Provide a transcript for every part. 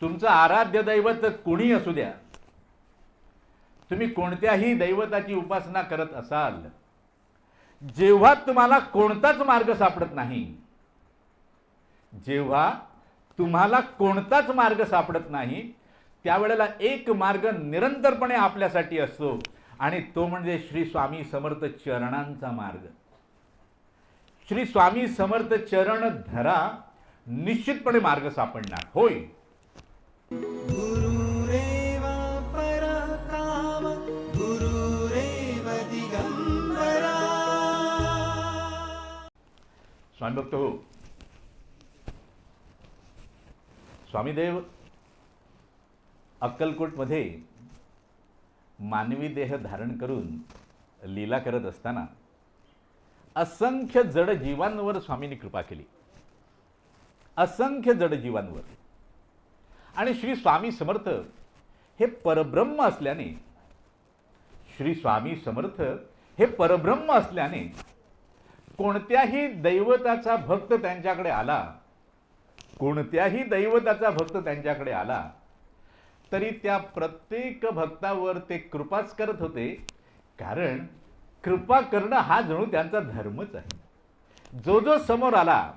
तुमचं आराध्य दैवत कुणी असू द्या. तुम्ही कोणत्याही दैवताची उपासना करत असाल जेव्हा तुम्हाला कोणताच मार्ग सापडत नाही जेव्हा तुम्हाला कोणताच मार्ग सापडत नाही त्यावेळेला एक मार्ग निरंतरपणे आपल्यासाठी असतो आणि तो म्हणजे श्री स्वामी समर्थ चरणांचा मार्ग. श्री स्वामी समर्थ चरण धरा निश्चितपणे मार्ग सापडणार. होय. गुरुरेव परकाम गुरुरेव स्वामी भक्त हो। स्वामीदेव अक्कलकोटमध्ये मानवी देह धारण करून लीला करत असताना असंख्य जड जीवांवर स्वामींनी कृपा केली. असंख्य जड जीवांवर आणि श्री स्वामी समर्थ हे परब्रह्म असल्याने श्री स्वामी समर्थ हे परब्रह्म असल्याने कोणत्याही दैवताचा भक्त त्यांच्याकडे आला कोणत्याही दैवताचा भक्त त्यांच्याकडे आला तरी त्या प्रत्येक भक्तावर ते कृपाच करत होते. कारण कृपा करणं हा जणू त्यांचा धर्मच आहे. जो जो समोर आला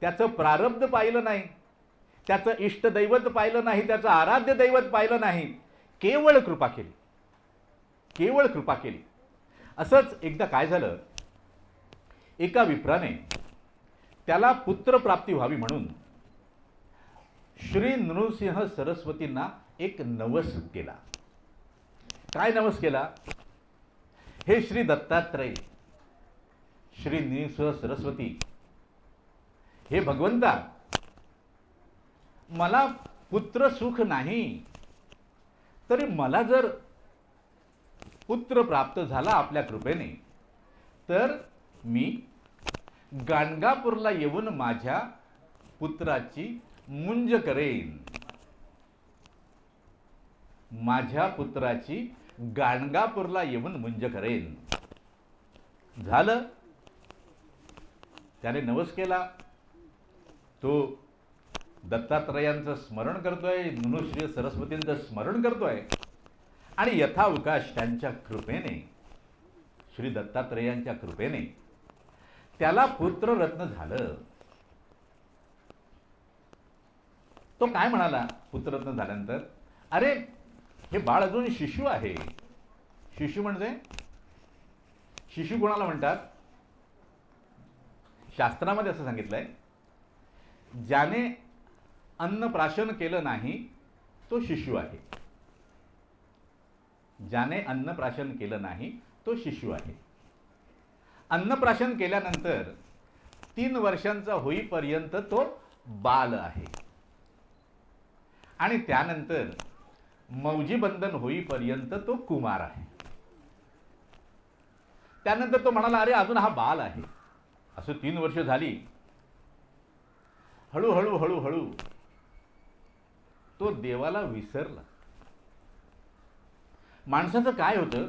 त्याचं प्रारब्ध पाहिलं नाही. त्याचं इष्टदैवत पाहिलं नाही त्याचं आराध्य दैवत पाहिलं नाही. केवळ कृपा केली. केवळ कृपा केली. असंच एकदा काय झालं? एका विप्राने त्याला पुत्रप्राप्ती व्हावी म्हणून श्री नृसिंह सरस्वतींना एक नवस केला. काय नवस केला? हे श्री दत्तात्रय श्री नृसिंह सरस्वती हे भगवंता मला पुत्र सुख नाही तरी मला जर पुत्र प्राप्त झाला आपल्या कृपेने तर मी गाणगापूरला येऊन माझ्या पुत्राची मुंज करेन. माझ्या पुत्राची गाणगापूरला येऊन मुंज करेन. झालं. त्याने नवस केला. तो दत्तात्रयांचं स्मरण करतोय मनुश्री सरस्वतींचं स्मरण करतोय. आणि यथावकाश त्यांच्या कृपेने श्री दत्तात्रयांच्या कृपेने त्याला पुत्ररत्न झालं. तो काय म्हणाला पुत्ररत्न झाल्यानंतर? अरे हे बाळ अजून शिशू आहे. शिशु म्हणजे? शिशु कोणाला म्हणतात? शास्त्रामध्ये असं सांगितलंय. ज्याने अन्नप्राशन केलं नाही तो शिशु आहे. ज्याने अन्नप्राशन केलं नाही तो शिशु आहे. अन्नप्राशन केल्यानंतर तीन वर्षांचा होईपर्यंत तो बाल आहे. आणि त्यानंतर मौजीबंधन होईपर्यंत तो कुमार आहे. त्यानंतर तो म्हणाला अरे अजून हा बाल आहे. असं तीन वर्ष झाली. हळूहळू हळूहळू तो देवाला विसरला. माणसाचं काय होतं?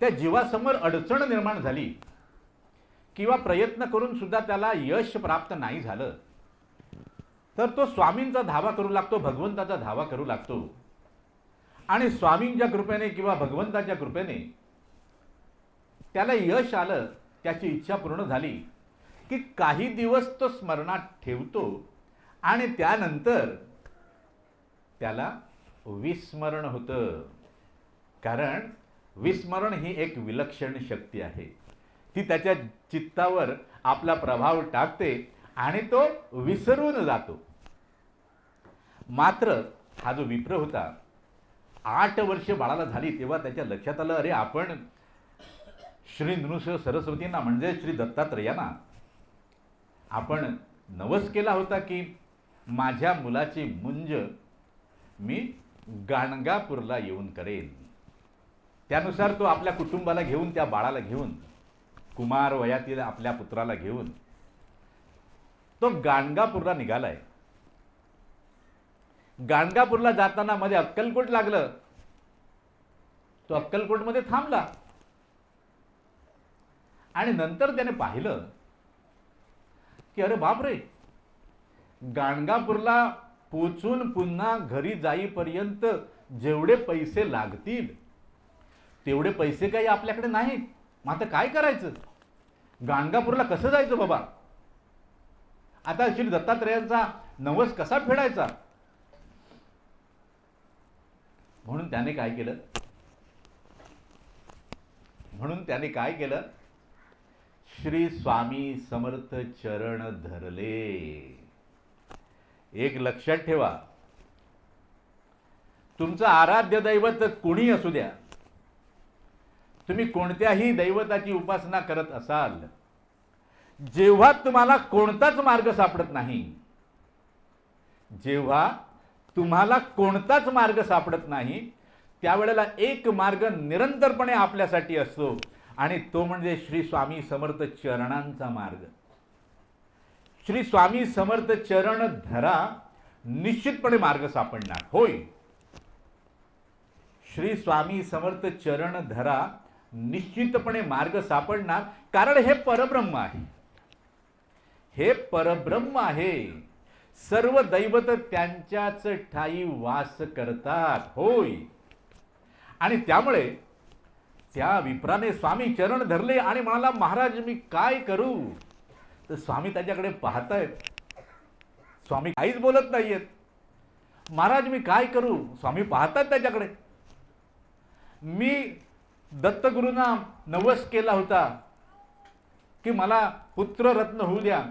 त्या जीवासमोर अडचण निर्माण झाली किंवा प्रयत्न करून सुद्धा त्याला यश प्राप्त नाही झालं तर तो स्वामींचा धावा करू लागतो भगवंताचा धावा करू लागतो. आणि स्वामींच्या कृपेने किंवा भगवंताच्या कृपेने त्याला यश आलं त्याची इच्छा पूर्ण झाली की काही दिवस तो स्मरणात ठेवतो. आणि त्यानंतर त्याला विस्मरण होतं. कारण विस्मरण ही एक विलक्षण शक्ती आहे. ती त्याच्या चित्तावर आपला प्रभाव टाकते आणि तो विसरून जातो. मात्र हा जो विप्र होता आठ वर्ष बाळाला झाली तेव्हा त्याच्या लक्षात आलं अरे आपण श्री नृसिंह सरस्वतींना म्हणजे श्री दत्तात्रयांना आपण नवस केला होता की माझ्या मुलाची मुंज मी गाणगापूरला येऊन करेन. त्यानुसार तो आपल्या कुटुंबाला घेऊन त्या बाळाला घेऊन कुमार वयातील आपल्या पुत्राला घेऊन तो गाणगापूरला निघालाय. गाणगापूरला जाताना मध्ये अक्कलकोट लागलं. तो अक्कलकोटमध्ये थांबला. आणि नंतर त्याने पाहिलं की अरे बापरे गाणगापूरला पोचून पुन्हा घरी जाईपर्यंत जेवढे पैसे लागतील तेवढे पैसे काही आपल्याकडे नाहीत. मग आता काय करायचं? गाणगापूरला कसं जायचं बाबा? आता श्री दत्तात्रेयांचा नवस कसा फेडायचा? म्हणून त्याने काय केलं? म्हणून त्याने काय केलं? श्री स्वामी समर्थ चरण धरले. एक लक्षात ठेवा. तुमचं आराध्य दैवत कुणी असू द्या. तुम्ही कोणत्याही दैवताची उपासना करत असाल जेव्हा तुम्हाला कोणताच मार्ग सापडत नाही जेव्हा तुम्हाला कोणताच मार्ग सापडत नाही त्यावेळेला एक मार्ग निरंतरपणे आपल्यासाठी असतो आणि तो म्हणजे श्री स्वामी समर्थ चरणांचा मार्ग. श्री स्वामी समर्थ चरण धरा निश्चितपणे मार्ग सापडणार. होय. श्री स्वामी समर्थ चरण धरा निश्चितपणे मार्ग सापडणार. कारण हे परब्रह्म आहे. हे परब्रह्म आहे. सर्व दैवत त्यांच्याच ठाई वास करतात. होय. आणि त्यामुळे त्या विप्राने स्वामी चरण धरले आणि म्हणाला महाराज मी काय करू? तर स्वामी त्याच्याकडे पाहतायत. स्वामी काहीच बोलत नाही आहेत महाराज मी काय करू? स्वामी पाहतात त्याच्याकडे. मी दत्तगुरूंना नवस केला होता की मला पुत्र रत्न होऊ द्या.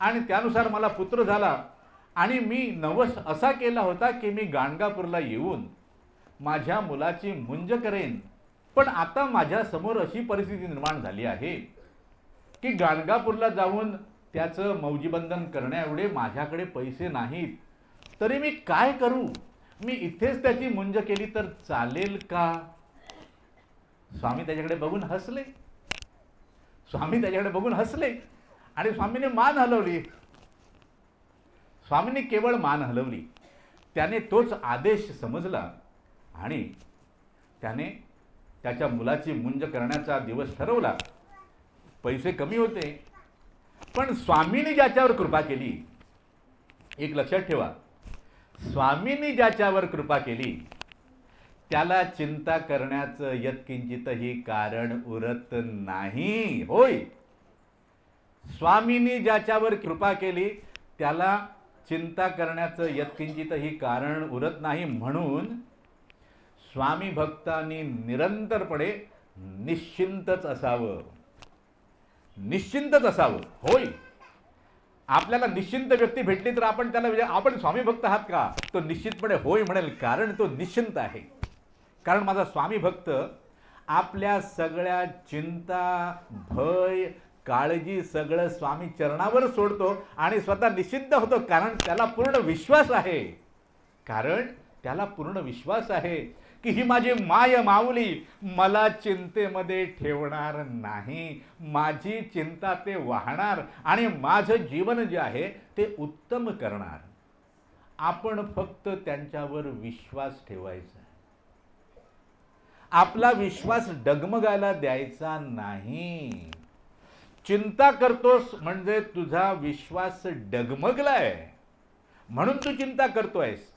आणि त्यानुसार मला पुत्र झाला. आणि मी नवस असा केला होता की मी गाणगापूरला येऊन माझ्या मुलाची मुंज करेन. पण आता माझ्यासमोर अशी परिस्थिती निर्माण झाली आहे. की गाणगापूरला जाऊन त्याचं मौजीबंधन करण्याएवढे माझ्याकडे पैसे नाहीत. तरी मी काय करू? मी इथेच त्याची मुंज केली तर चालेल का? स्वामी त्याच्याकडे बघून हसले. स्वामी त्याच्याकडे बघून हसले. आणि स्वामीने मान हलवली. स्वामीने केवळ मान हलवली. त्याने तोच आदेश समजला आणि त्याने त्याच्या मुलाची मुंज करण्याचा दिवस ठरवला. पैसे कमी होते. पण स्वामींनी ज्याच्यावर कृपा केली एक लक्षात ठेवा. स्वामींनी ज्याच्यावर कृपा केली त्याला चिंता करण्याचं यत्किंचितही कारण उरत नाही. होय. स्वामींनी ज्याच्यावर कृपा केली त्याला चिंता करण्याचं यत्किंचितही कारण उरत नाही म्हणून स्वामी भक्तांनी निरंतरपणे निश्चिंतच असावं. निश्चिंतच असावं. होय. आपल्याला निश्चिंत व्यक्ती भेटली तर आपण त्याला विचार आपण स्वामी भक्त आहात का? तो निश्चितपणे होय म्हणेल कारण तो निश्चिंत आहे. कारण माझा स्वामी भक्त आपल्या सगळ्या चिंता भय काळजी सगळं स्वामी चरणावर सोडतो आणि स्वतः निश्चिंत होतो कारण त्याला पूर्ण विश्वास आहे. कारण त्याला पूर्ण विश्वास आहे. की ही माझी माय माऊली मला चिंतेमध्ये ठेवणार नाही. माझी चिंता ते वाहणार आणि माझं जीवन जे आहे ते उत्तम करणार. आपण फक्त त्यांच्यावर विश्वास ठेवायचा आपला विश्वास डगमगायला द्यायचा नाही. चिंता करतोस म्हणजे तुझा विश्वास डगमगलाय. म्हणून तू चिंता करतोयस.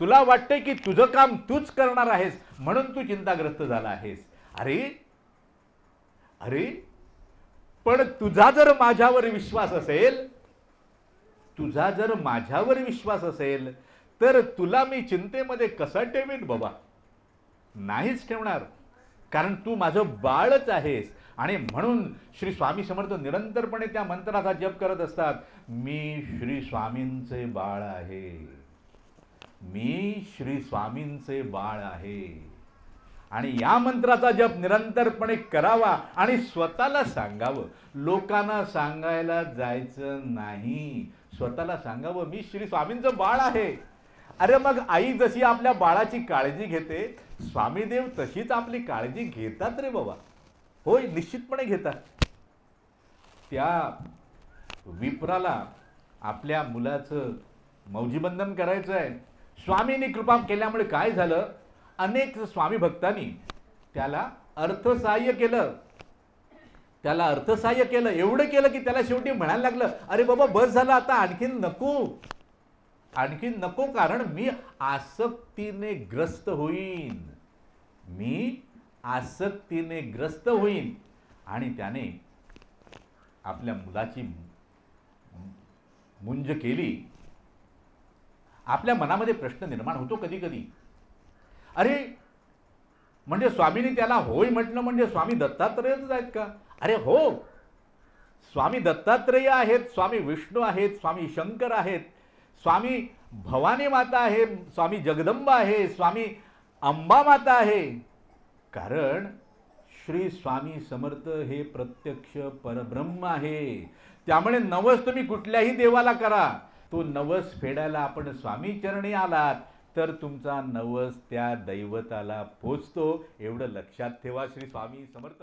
तुला वाटतंय की तुझं काम तूच करणार आहेस म्हणून तू चिंताग्रस्त झाला आहेस. अरे अरे पण तुझा जर माझ्यावर विश्वास असेल तुझा जर माझ्यावर विश्वास असेल तर तुला मी चिंतेमध्ये कसा ठेवीन बाबा? नाहीच ठेवणार. कारण तू माझं बाळच आहेस. आणि म्हणून श्री स्वामी समर्थ निरंतरपणे त्या मंत्राचा जप करत असतात. मी श्री स्वामींचे बाळ आहे. मी श्री स्वामींचे बाळ आहे. आणि या मंत्राचा जप निरंतरपणे करावा आणि स्वतःला सांगावं. लोकांना सांगायला जायचं नाही. स्वतःला सांगावं मी श्री स्वामींचं बाळ आहे. अरे मग आई जशी आपल्या बाळाची काळजी घेते स्वामीदेव तशीच आपली काळजी घेतात रे बाबा. होय निश्चितपणे घेतात. त्या विप्राला आपल्या मुलाचं मौजीबंधन करायचं आहे स्वामींनी कृपा केल्यामुळे काय झालं? अनेक स्वामी भक्तांनी त्याला अर्थसहाय्य केलं. त्याला अर्थसहाय्य केलं. एवढं केलं की त्याला शेवटी म्हणायला लागलं अरे बाबा बस झालं आता आणखीन नको. आणखीन नको कारण मी आसक्तीने ग्रस्त होईन. मी आसक्तीने ग्रस्त होईन. आणि त्याने आपल्या मुलाची मुंज केली. आपल्या मनामध्ये प्रश्न निर्माण होतो कधी कधी. अरे म्हणजे स्वामींनी त्याला होय म्हटलं म्हणजे स्वामी दत्तात्रेयच आहेत का? अरे हो. स्वामी दत्तात्रेय आहेत स्वामी विष्णू आहेत स्वामी शंकर आहेत स्वामी भवानी माता आहे स्वामी जगदंबा आहे स्वामी अंबा माता आहे. कारण श्री स्वामी समर्थ हे प्रत्यक्ष परब्रह्म आहे. त्यामुळे नवस तुम्ही कुठल्याही देवाला करा. तो नवस फेडायला आपण स्वामी चरणी आलात तर तुमचा नवस त्या दैवताला पोचतो. एवढं लक्षात ठेवा श्री स्वामी समर्थ.